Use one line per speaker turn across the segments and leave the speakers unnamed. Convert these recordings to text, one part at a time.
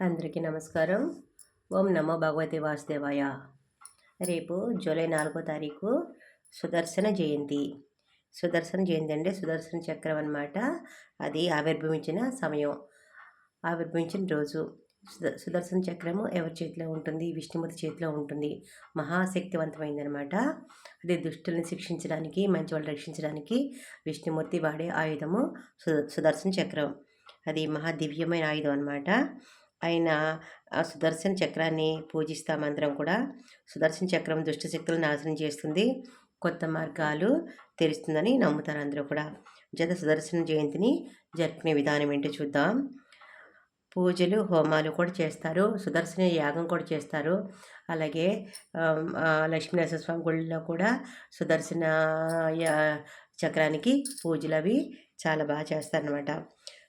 అందరికీ నమస్కారం. ఓం నమో భగవతి వాసుదేవాయ. రేపు జూలై నాలుగో తారీఖు సుదర్శన జయంతి. సుదర్శన జయంతి అంటే సుదర్శన చక్రం అనమాట అది ఆవిర్భవించిన సమయం ఆవిర్భవించిన రోజు. సుద సుదర్శన చక్రము ఎవరి చేతిలో ఉంటుంది? విష్ణుమూర్తి చేతిలో ఉంటుంది. మహాశక్తివంతమైందనమాట అది దుష్టుల్ని శిక్షించడానికి మంచి వాళ్ళు రక్షించడానికి విష్ణుమూర్తి వాడే ఆయుధము సుదర్శన చక్రం. అది మహా దివ్యమైన ఆయుధం అనమాట ఆయన ఆ సుదర్శన చక్రాన్ని పూజిస్తామందరం కూడా. సుదర్శన చక్రం దుష్ట శక్తులను నాశనం చేస్తుంది. కొత్త మార్గాలు తెరుస్తుందని నమ్ముతారు అందరూ కూడా. జత సుదర్శన జయంతిని జరిపిన విధానం ఏంటో చూద్దాం. పూజలు హోమాలు కూడా చేస్తారు. సుదర్శన యాగం కూడా చేస్తారు. అలాగే లక్ష్మీనరసింహస్వామి గుడిలో కూడా సుదర్శన చక్రానికి పూజలు అవి చాలా బాగా చేస్తారనమాట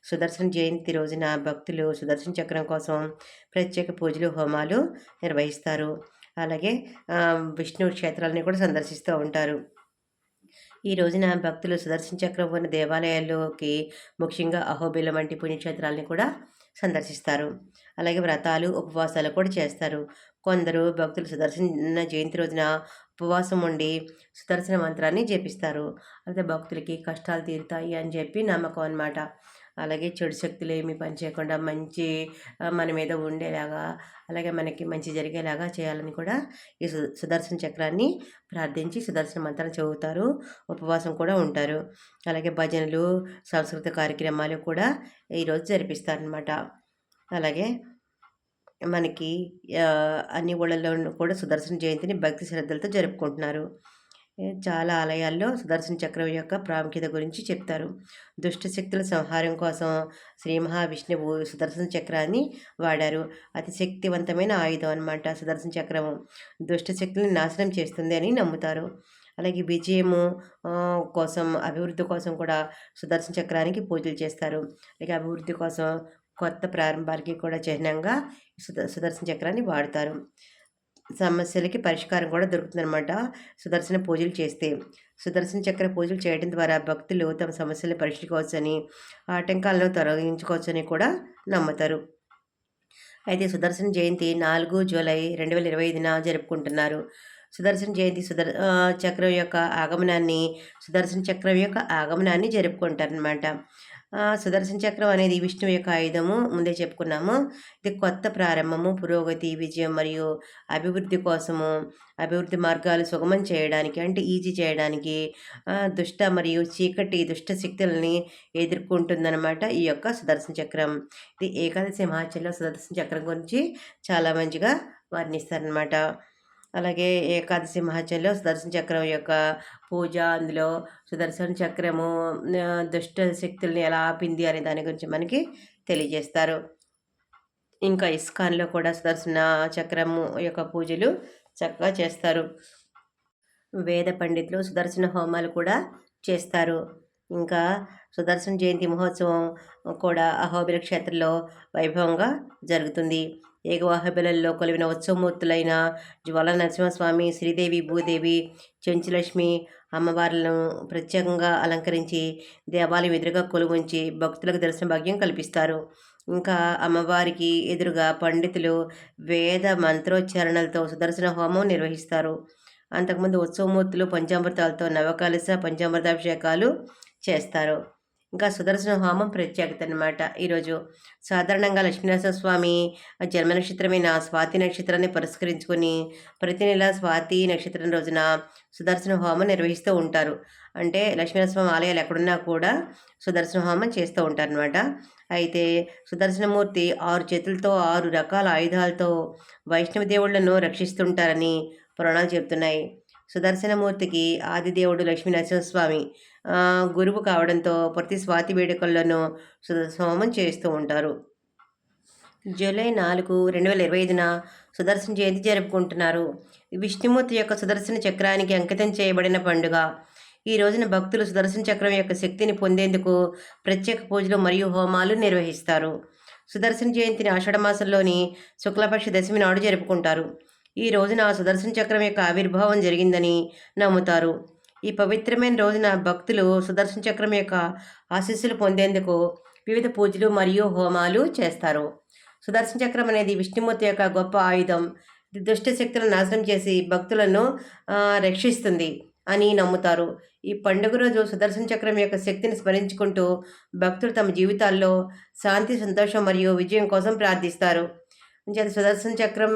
సుదర్శన జయంతి రోజున భక్తులు సుదర్శన చక్రం కోసం ప్రత్యేక పూజలు హోమాలు నిర్వహిస్తారు. అలాగే విష్ణు క్షేత్రాలని కూడా సందర్శిస్తూ ఉంటారు. ఈ రోజున భక్తులు సుదర్శన చక్రం ఉన్న దేవాలయాల్లోకి ముఖ్యంగా అహోబిలం వంటి పుణ్యక్షేత్రాలని కూడా సందర్శిస్తారు. అలాగే వ్రతాలు ఉపవాసాలు కూడా చేస్తారు. కొందరు భక్తులు సుదర్శన జయంతి రోజున ఉపవాసం ఉండి సుదర్శన మంత్రాన్ని జపిస్తారు. అయితే భక్తులకి కష్టాలు తీరుతాయి అని చెప్పి నమ్మకం అనమాట అలాగే చెడు శక్తులు ఏమి పనిచేయకుండా మంచి మన మీద ఉండేలాగా అలాగే మనకి మంచి జరిగేలాగా చేయాలని కూడా ఈ సుదర్శన చక్రాన్ని ప్రార్థించి సుదర్శన మంత్రం చదువుతారు. ఉపవాసం కూడా ఉంటారు. అలాగే భజనలు సాంస్కృతిక కార్యక్రమాలు కూడా ఈరోజు జరిపిస్తారనమాట అలాగే మనకి అన్ని ఊళ్ళల్లో కూడా సుదర్శన జయంతిని భక్తి శ్రద్ధలతో జరుపుకుంటున్నారు. చాలా ఆలయాల్లో సుదర్శన చక్రం యొక్క ప్రాముఖ్యత గురించి చెప్తారు. దుష్ట శక్తుల సంహారం కోసం శ్రీ మహావిష్ణువు సుదర్శన చక్రాన్ని వాడారు. అతి శక్తివంతమైన ఆయుధం అనమాట సుదర్శన చక్రము. దుష్ట శక్తులను నాశనం చేస్తుంది అని నమ్ముతారు. అలాగే విజయము కోసం అభివృద్ధి కోసం కూడా సుదర్శన చక్రానికి పూజలు చేస్తారు. అలాగే అభివృద్ధి కోసం కొత్త ప్రారంభాలకి కూడా చిహ్నంగా సుద సుదర్శన చక్రాన్ని వాడతారు. సమస్యలకి పరిష్కారం కూడా దొరుకుతుందన్నమాట. సుదర్శన పూజలు చేస్తే. సుదర్శన చక్ర పూజలు చేయడం ద్వారా భక్తులు తమ సమస్యలను పరిష్కరించుకోవచ్చని ఆటంకాలను తొలగించుకోవచ్చని కూడా నమ్ముతారు. అయితే సుదర్శన జయంతి నాలుగు జూలై రెండు వేల ఇరవై ఐదున జరుపుకుంటున్నారు. సుదర్శన జయంతి సుదర్ చక్రం యొక్క ఆగమనాన్ని సుదర్శన చక్రం యొక్క ఆగమనాన్ని జరుపుకుంటారనమాట సుదర్శన చక్రం అనేది విష్ణువు యొక్క ఆయుధము. ముందే చెప్పుకున్నాము. ఇది కొత్త ప్రారంభము. పురోగతి విజయం మరియు అభివృద్ధి కోసము అభివృద్ధి మార్గాలు సుగమం చేయడానికి అంటే ఈజీ చేయడానికి దుష్ట మరియు చీకటి దుష్ట శక్తులని ఎదుర్కొంటుందన్నమాట ఈ యొక్క సుదర్శన చక్రం. ఇది ఏకాదశి మహాచల్లో సుదర్శన చక్రం గురించి చాలా మంచిగా వర్ణిస్తారనమాట అలాగే ఏకాదశి మహత్యంలో సుదర్శన చక్రం యొక్క పూజ అందులో సుదర్శన చక్రము దుష్ట శక్తుల్ని ఎలా ఆపింది అనే దాని గురించి మనకి తెలియజేస్తారు. ఇంకా ఇస్కాన్లో కూడా సుదర్శన చక్రము యొక్క పూజలు చక్కగా చేస్తారు. వేద పండితులు సుదర్శన హోమాలు కూడా చేస్తారు. ఇంకా సుదర్శన జయంతి మహోత్సవం కూడా అహోబిల క్షేత్రంలో వైభవంగా జరుగుతుంది. ఏకవాహబిలలో కొలివిన ఉత్సవమూర్తులైన జ్వాల నరసింహస్వామి శ్రీదేవి భూదేవి చెంచులక్ష్మి అమ్మవార్లను ప్రత్యేకంగా అలంకరించి దేవాలయం ఎదురుగా కొలువుంచి భక్తులకు దర్శన భాగ్యం కల్పిస్తారు. ఇంకా అమ్మవారికి ఎదురుగా పండితులు వేద మంత్రోచ్చారణలతో సుదర్శన హోమం నిర్వహిస్తారు. అంతకుముందు ఉత్సవమూర్తులు పంచామృతాలతో నవకాలస పంచామృతాభిషేకాలు చేస్తారు. ఇంకా సుదర్శన హోమం ప్రత్యేకత అనమాట ఈరోజు సాధారణంగా లక్ష్మీనరసింహ స్వామి జన్మ నక్షత్రమైన స్వాతి నక్షత్రాన్ని పురస్కరించుకొని ప్రతి నెల స్వాతి నక్షత్రం రోజున సుదర్శన హోమం నిర్వహిస్తూ ఉంటారు. అంటే లక్ష్మీనరసింహ ఆలయాలు ఎక్కడున్నా కూడా సుదర్శన హోమం చేస్తూ ఉంటారనమాట అయితే సుదర్శనమూర్తి ఆరు చేతులతో ఆరు రకాల ఆయుధాలతో వైష్ణవ దేవుళ్ళను రక్షిస్తుంటారని పురాణాలు చెబుతున్నాయి. సుదర్శనమూర్తికి ఆదిదేవుడు లక్ష్మీ నరసింహస్వామి గురువు కావడంతో ప్రతి స్వాతి వేడుకల్లోనూ హోమం చేస్తూ ఉంటారు. జూలై నాలుగు రెండు వేల ఇరవై ఐదున సుదర్శన జయంతి జరుపుకుంటున్నారు. విష్ణుమూర్తి యొక్క సుదర్శన చక్రానికి అంకితం చేయబడిన పండుగ. ఈ రోజున భక్తులు సుదర్శన చక్రం యొక్క శక్తిని పొందేందుకు ప్రత్యేక పూజలు మరియు హోమాలు నిర్వహిస్తారు. సుదర్శన జయంతిని ఆషాఢమాసంలోని శుక్లపక్ష దశమి నాడు జరుపుకుంటారు. ఈ రోజున సుదర్శన చక్రం యొక్క ఆవిర్భావం జరిగిందని నమ్ముతారు. ఈ పవిత్రమైన రోజున భక్తులు సుదర్శన చక్రం యొక్క ఆశీస్సులు పొందేందుకు వివిధ పూజలు మరియు హోమాలు చేస్తారు. సుదర్శన చక్రం అనేది విష్ణుమూర్తి యొక్క గొప్ప ఆయుధం. దుష్ట శక్తులను నాశనం చేసి భక్తులను రక్షిస్తుంది అని నమ్ముతారు. ఈ పండుగ రోజు సుదర్శన చక్రం యొక్క శక్తిని స్మరించుకుంటూ భక్తులు తమ జీవితాల్లో శాంతి సంతోషం మరియు విజయం కోసం ప్రార్థిస్తారు. సుదర్శన చక్రం